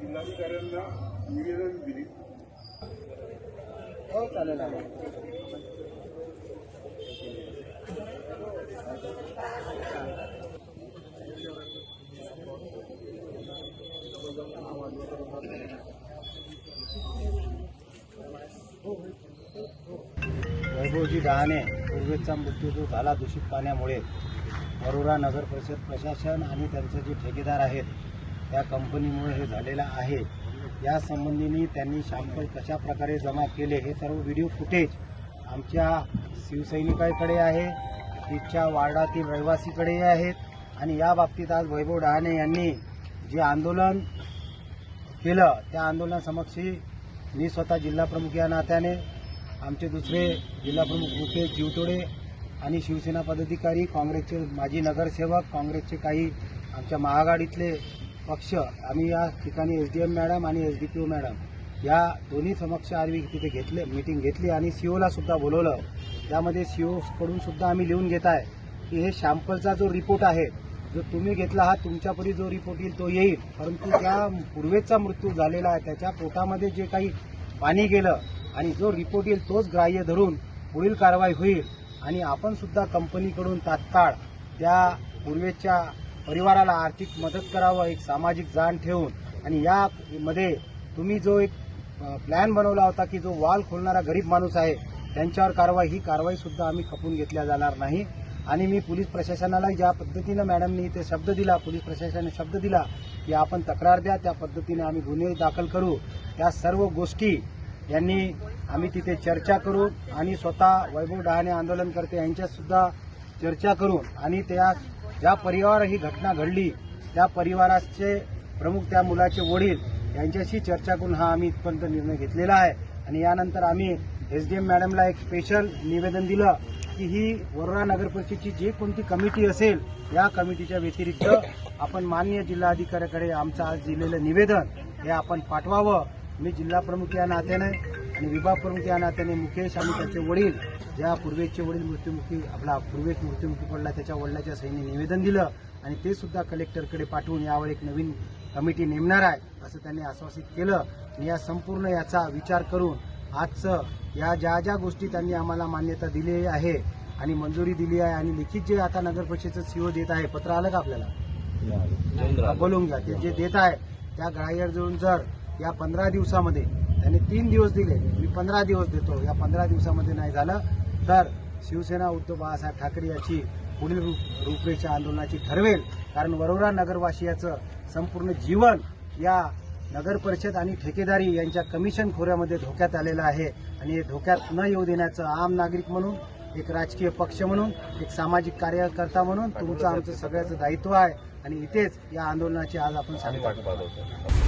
जिल्हाधिकाऱ्यांना निवेदन दिली. हो चालेल वैभवजी डहाणे पूर्वेचा मृत्यू जो झाला दूषित पाण्यामुळे वरोरा नगर परिषद प्रशासन आणि त्यांचे जे ठेकेदार आहेत त्या कंपनीमुळे हे झालेलं आहे. या संबंधीने त्यांनी शॅम्पल कशा प्रकारे जमा केले हे सर्व व्हिडिओ फुटेज आमच्या शिवसैनिकाकडे आहे. तिच्या वार्डातील रहिवासीकडे आहेत. आणि या बाबतीत आज वैभव डहाणे यांनी जे आंदोलन केलं त्या आंदोलनासमक्षी मी स्वतः जिल्हाप्रमुख या नात्याने आमचे दुसरे जिल्हाप्रमुख मुकेश जीवतोडे आणि शिवसेना पदाधिकारी काँग्रेसचे माजी नगरसेवक काँग्रेसचे काही आमच्या महाआघाडीतले पक्ष आम्ही या ठिकाणी एस डी एम मॅडम आणि S D P O madam या दोन्ही समक्ष आरवी तिथे घेतले मीटिंग घेतली आणि सीओला सुद्धा बोलवलं. त्यामध्ये सी कडून सुद्धा आम्ही लिहून घेत आहे की हे शॅम्पलचा जो रिपोर्ट आहे जो तुम्ही घेतला हा तुमच्यापरी जो रिपोर्ट येईल तो येईल. परंतु त्या पूर्वेचा मृत्यू झालेला आहे त्याच्या पोटामध्ये जे काही पाणी गेलं आणि जो रिपोर्ट येईल तोच ग्राह्य धरून पुढील कारवाई होईल. आणि आपण सुद्धा कंपनीकडून तात्काळ त्या पूर्वेच्या परिवाराला आर्थिक मदत करावं एक सामाजिक जाण ठेवून. आणि यामध्ये तुम्ही जो एक प्लॅन बनवला होता की जो वाल खोलणारा गरीब माणूस आहे त्यांच्यावर कारवाई ही कारवाई सुद्धा आम्ही खपून घेतल्या जाणार नाही. आणि मी पोलीस प्रशासनाला ज्या पद्धतीनं मॅडमनी ते शब्द दिला पोलीस प्रशासनाने शब्द दिला की आपण तक्रार द्या त्या पद्धतीने आम्ही गुन्हे दाखल करू. त्या सर्व गोष्टी यांनी आम्ही तिथे चर्चा करू आणि स्वतः वैभव डहाणे आंदोलनकर्ते यांच्यासुद्धा चर्चा करून आणि त्या ज्या परिवार ही घटना घडली त्या परिवाराचे प्रमुख त्या मुलाचे वडील यांच्याशी चर्चा करून हा आम्ही इथपर्यंत निर्णय घेतलेला आहे. आणि यानंतर आम्ही एस डी एम मॅडमला एक स्पेशल निवेदन दिलं की ही वरोरा नगर परिषदेची जी कोणती कमिटी असेल या कमिटीच्या व्यतिरिक्त आपण मान्य जिल्हाधिकाऱ्याकडे आमचं आज दिलेलं निवेदन हे आपण पाठवावं. मी जिल्हाप्रमुख या नात्याने आणि विभाग प्रमुख या नात्याने मुकेश आणि त्याचे वडील ज्या पूर्वेचे वडील मृत्युमुखी आपला पूर्वेश मृत्युमुखी पडला त्याच्या वडिलाच्या सहीने निवेदन दिलं आणि ते सुद्धा कलेक्टरकडे पाठवून यावर एक नवीन कमिटी नेमणार आहे असं त्यांनी आश्वासित केलं. आणि या संपूर्ण याचा विचार करून आजचं या ज्या ज्या गोष्टी त्यांनी आम्हाला मान्यता दिली आहे आणि मंजुरी दिली आहे आणि लिखित जे आता नगर परिषदेचं सीओ देत आहे पत्र आलं का आपल्याला? बोलून घ्या. ते जे देत आहे त्या ग्राह्य जोडून जर या पंधरा दिवसामध्ये त्यांनी तीन दिवस दिले. मी पंधरा दिवस देतो. या पंधरा दिवसामध्ये नाही झालं तर शिवसेना उद्धव बाळासाहेब ठाकरे याची पुढील रूप रूपरेषा आंदोलनाची ठरवेल. कारण वरोरा नगरवासियाचं संपूर्ण जीवन या नगर परिषद आणि ठेकेदारी यांच्या कमिशन खोऱ्यामध्ये धोक्यात आलेलं आहे. आणि हे धोक्यात न येऊ देण्याचं आम नागरिक म्हणून एक राजकीय पक्ष म्हणून एक सामाजिक कार्यकर्ता म्हणून तुमचं आमचं सगळ्याचं दायित्व आहे. आणि इथेच या आंदोलनाची आज आपण सांगतो